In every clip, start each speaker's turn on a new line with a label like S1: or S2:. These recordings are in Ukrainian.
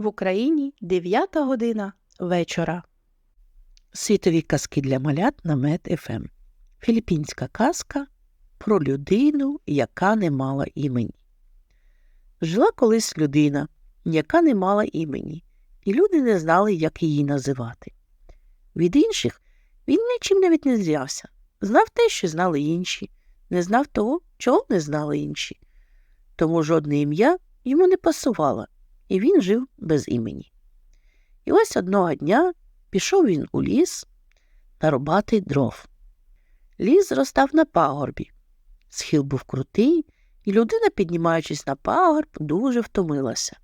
S1: В Україні 9 година вечора. Світові казки для малят на Мед ФМ. Філіппінська казка про людину, яка не мала імені. Жила колись людина, яка не мала імені, і люди не знали, як її називати. Від інших він нічим не відрізнявся. Знав те, що знали інші, не знав того, чого не знали інші. Тому жодне ім'я йому не пасувало, і він жив без імені. І ось одного дня пішов він у ліс нарубати дров. Ліс зростав на пагорбі. Схил був крутий, і людина, піднімаючись на пагорб, дуже втомилася.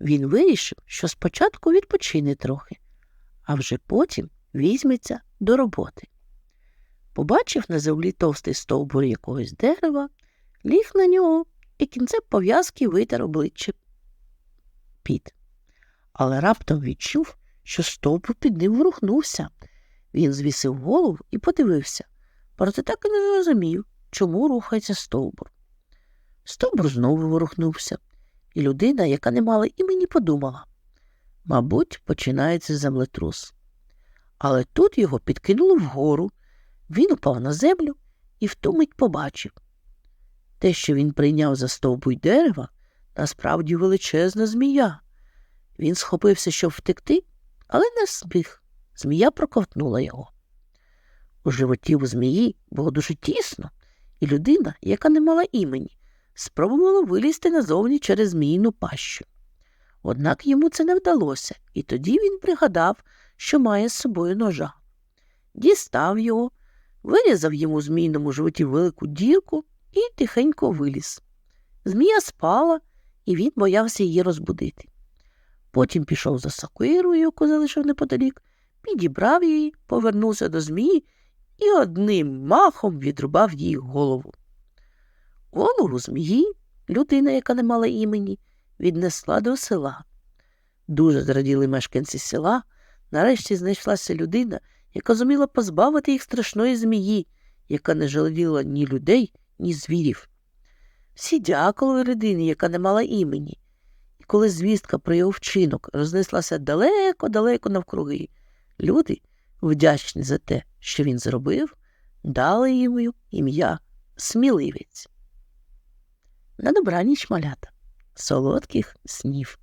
S1: Він вирішив, що спочатку відпочине трохи, а вже потім візьметься до роботи. Побачив на землі товстий стовбур якогось дерева, ліг на нього і кінцем пов'язки витер обличчя під. Але раптом відчув, що стовбур під ним ворухнувся. Він звісив голову і подивився, проте так і не зрозумів, чому рухається стовбур. Стовбур знову ворухнувся, і людина, яка не мала імені, подумала мабуть, починається землетрус. Але тут його підкинуло вгору, він упав на землю і в ту мить побачив. Те, що він прийняв за стовбуй дерева, насправді величезна змія. Він схопився, щоб втекти, але не зміг. Змія проковтнула його. У животі у змії було дуже тісно, і людина, яка не мала імені, спробувала вилізти назовні через зміїну пащу. Однак йому це не вдалося, і тоді він пригадав, що має з собою ножа. Дістав його, вирізав йому в змійному животі велику дірку і тихенько виліз. Змія спала, і він боявся її розбудити. Потім пішов за сокирою, яку залишив неподалік, підібрав її, повернувся до змії і одним махом відрубав їй голову. Голову змії, людина, яка не мала імені, віднесла до села. Дуже зраділи мешканці села. Нарешті знайшлася людина, яка зуміла позбавити їх страшної змії, яка не жаліла ні людей, ні звірів. Всі дякували людині, яка не мала імені, і коли звістка про його вчинок рознеслася далеко-далеко навкруги, люди, вдячні за те, що він зробив, дали йому ім'я сміливець. На добраніч малята, солодких снів.